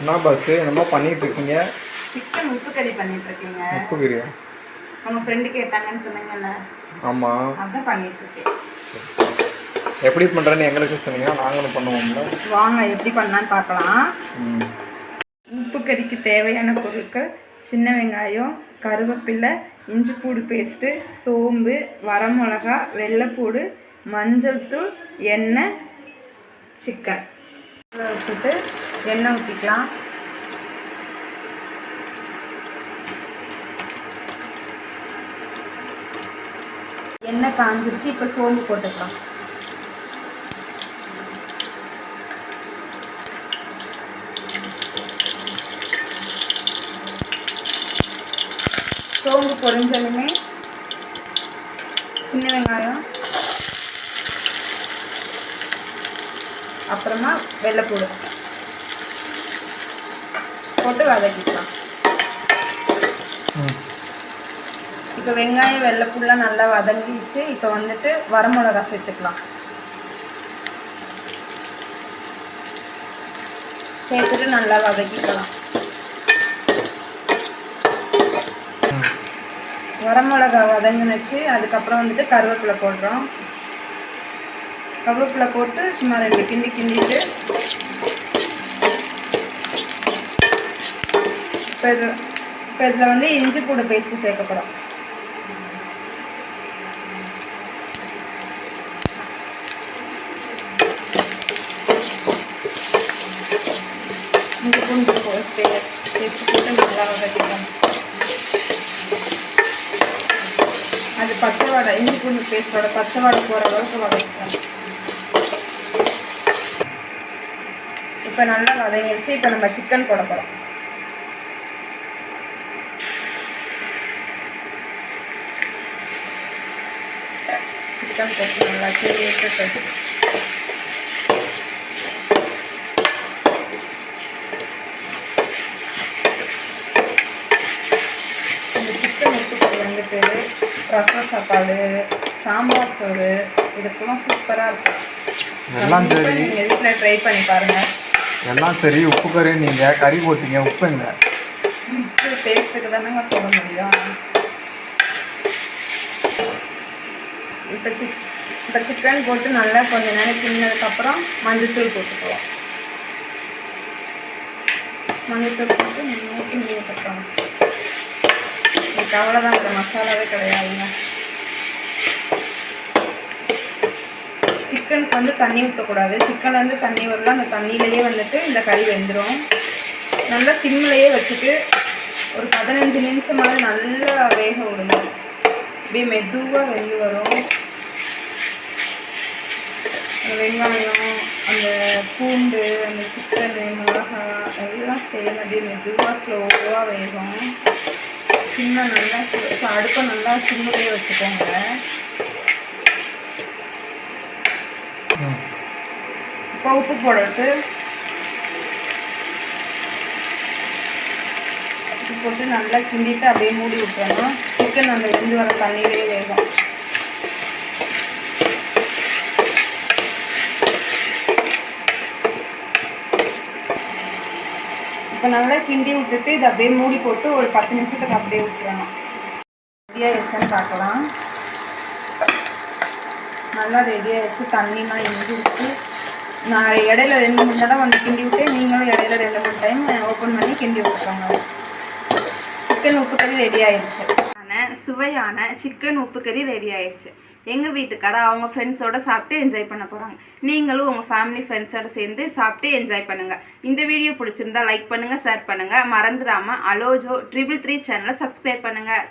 என்ன பஸ் என்னமோ பண்ணிட்டு இருக்கீங்க சிக்கன் உப்பு கறி பண்ணிட்டு இருக்கீங்க உப்பு கிரியா உங்க ஃப்ரெண்டு கேட்டாங்கன்னு சொன்னீங்கல்ல. ஆமாம் அதான் பண்ணிட்டு இருக்கேன் எப்படி பண்ணுறேன்னு எங்களுக்கு சொன்னீங்க. நாங்களும் பண்ணுவோம்ல. வாங்க எப்படி பண்ணலான்னு பார்க்கலாம். உப்பு கறிக்கு தேவையான பொருட்கள் சின்ன வெங்காயம் கருவேப்பிலை இஞ்சி பூடு பேஸ்ட்டு சோம்பு வரமிளகா வெள்ளைப்பூடு மஞ்சள் தூள் எண்ணெய் சிக்கன். வச்சுட்டு எண்ணெய் ஊற்றிக்கலாம் எண்ணெய் காஞ்சிருச்சு இப்போ சோம்பு போட்டுக்கலாம். சோம்பு பொரிஞ்சாலுமே சின்ன வெங்காயம் அப்புறமா வெள்ளைப்பூடு. போட்டு வதக்கிக்கலாம். இப்போ வெங்காயம் வெள்ளைப்பூடுலாம் நல்லா வதங்கிடுச்சு. இப்போ வந்துட்டு வரமிளகா சேர்த்துக்கலாம். சேர்த்துட்டு நல்லா வதக்கிக்கலாம். வரமிளகா வதங்கினுச்சு. அதுக்கப்புறம் வந்துட்டு கருவேப்பிலை போடுறோம். கருவேப்பிலை போட்டு சும்மா ரெண்டு கிண்டி கிண்டிட்டு இப்போ இதில் இப்போ இதில் வந்து இஞ்சி பூடு பேஸ்ட்டு சேர்க்கப்படும் இஞ்சி பூண்டு போட்டு போட்டு நல்லா வதக்கிக்கலாம். அது பச்சை வடை இஞ்சி பூண்டு பேஸ்டோட பச்சை வடை போகிற அளவுக்கு வதக்கலாம் இப்போ நல்லா வதங்கிடுச்சு. இப்போ நம்ம சிக்கன் போட போகிறோம் சிக்கன் போட்டு நல்லா கீழே விட்டுட்டு இந்த சிக்கன் உப்புக்கறி வந்துட்டு ரசம் சாப்பாடு சாம்பார் சோறு இதுக்கெல்லாம் சூப்பராக இருக்கும். எல்லாம் கண்டிப்பா சரி. நீங்க வீட்டில் ட்ரை பண்ணி பாருங்க. எல்லாம் சரி. உப்பு கறி நீங்கள் கறி போட்டீங்க உப்பு எங்க உப்பு டேஸ்ட்டுக்கு தானேங்க போட முடியும். இப்போ சிக் இப்போ சிக்கன் போட்டு நல்லா கொஞ்ச நேரம் கிண்ணதுக்கப்புறம் மஞ்சத்தூள் போட்டுக்குவோம் மஞ்சத்தூள் போட்டு நல்லா கிண்டி விட்டுக்கலாம் இதுக்கு அவ்வளோதான் இந்த மசாலாவே கிடையாதுங்க. சிக்கனுக்கு வந்து தண்ணி ஊற்றக்கூடாது சிக்கன் வந்து தண்ணி வரலாம் அந்த தண்ணியிலேயே வந்துட்டு இந்த கறி வெந்துடும் நல்லா சிம்மிலையே வச்சுட்டு ஒரு பதினஞ்சு நிமிஷம் மாதிரி நல்லா வேக விடுங்க. அப்படியே மெதுவாக வெந்து வரும். வெங்காயம் அந்த பூண்டு அந்த சிக்கனு மிளகாய் எல்லாம் சேர்ந்து அப்படியே மெதுவாக ஸ்லோவாக வேகும். சின்ன நல்லா அடுப்பை நல்லா சின்னதே வச்சுக்கோங்க. இப்போ உப்பு போடட்டு. உப்பு போட்டு நல்லா கிண்டிட்டு அப்படியே மூடி விட்டுறணும். சிக்கன் அந்த வெந்து வர தண்ணியிலே வேகும். இப்போ நல்லா கிண்டி விட்டுட்டு இதை அப்படியே மூடி போட்டு ஒரு பத்து நிமிஷத்துக்கு அப்படியே விட்டுறணும் ரெடியாக பார்க்கலாம். நல்லா ரெடியாகிடுச்சு தண்ணிலாம் இஞ்சி விட்டு நான் இடையில ரெண்டு மூணு தடவை வந்து கிண்டி விட்டு நீங்களும் இடையில ரெண்டு மூணு டைம் ஓப்பன் பண்ணி கிண்டி விட்டுக்கோங்க. சிக்கன் உப்பு கறி ரெடி ஆயிடுச்சு. ஆன சுவையான சிக்கன் உப்பு கறி ரெடி ஆயிடுச்சு. எங்கள் வீட்டுக்காரர் அவங்க ஃப்ரெண்ட்ஸோட சாப்பிட்டு என்ஜாய் பண்ண போகிறாங்க நீங்களும் உங்கள் ஃபேமிலி ஃப்ரெண்ட்ஸோட சேர்ந்து சாப்பிட்டு என்ஜாய் பண்ணுங்கள் இந்த வீடியோ பிடிச்சிருந்தா லைக் பண்ணுங்கள் ஷேர் பண்ணுங்கள் மறந்துடாமல் அலோஜோ ட்ரிபிள் த்ரீ சேனலை சப்ஸ்கிரைப் பண்ணுங்கள்